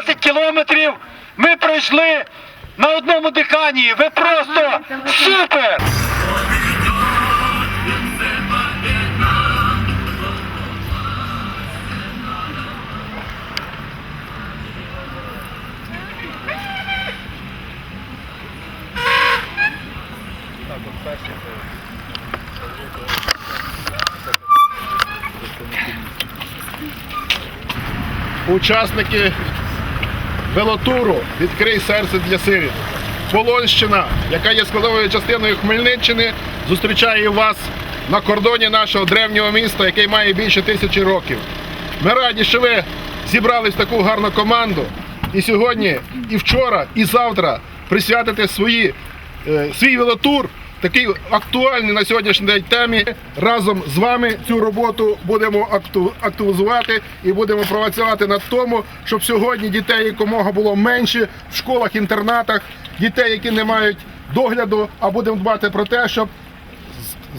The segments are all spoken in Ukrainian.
кілометрів ми пройшли на одному диханні. Ви просто супер! учасники велотуру Відкрий серце для сиріт. Полонщина, яка є складовою частиною Хмельниччини, зустрічає вас на кордоні нашого древнього міста, який має більше тисячі років. Ми раді, що ви зібрались в таку гарну команду. І сьогодні, і вчора, і завтра присвятите свої, е, свій велотур такий актуальний на сьогоднішній день темі. Разом з вами цю роботу будемо активізувати і будемо працювати над тому, щоб сьогодні дітей якомога було менше в школах, інтернатах, дітей, які не мають догляду, а будемо дбати про те, щоб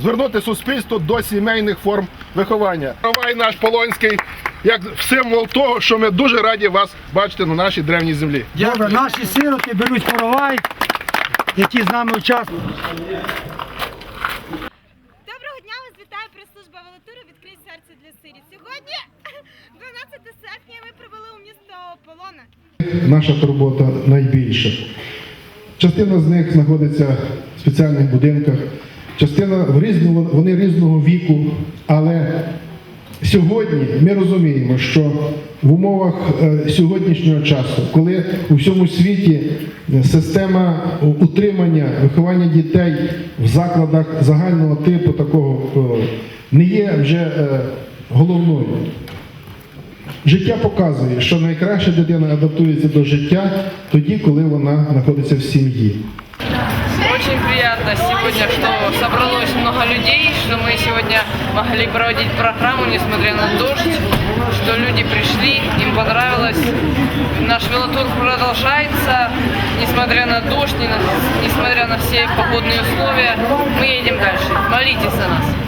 звернути суспільство до сімейних форм виховання. Каравай наш Полонський як символ того, що ми дуже раді вас бачити на нашій древній землі. Добре, наші сироти беруть коровай, які з нами участвують. Доброго дня, вас вітає прес-служба Велотуру «Відкрий серце для сиріт. Сьогодні 12 серпня ми прибули у місто Полона. Наша турбота найбільша. Частина з них знаходиться в спеціальних будинках, частина в різному, вони різного віку, але сьогодні ми розуміємо, що в умовах е, сьогоднішнього часу, коли у всьому світі е, система утримання, виховання дітей в закладах загального типу такого е, не є вже головною. Життя показує, що найкраще дитина адаптується до життя тоді, коли вона знаходиться в сім'ї. Очень приятно сегодня, что собралось много людей, что мы сегодня могли проводить программу, несмотря на дождь, что люди пришли, им понравилось. Наш велотур продолжается, несмотря на дождь, несмотря на все погодные условия. Мы едем дальше. Молитесь за нас.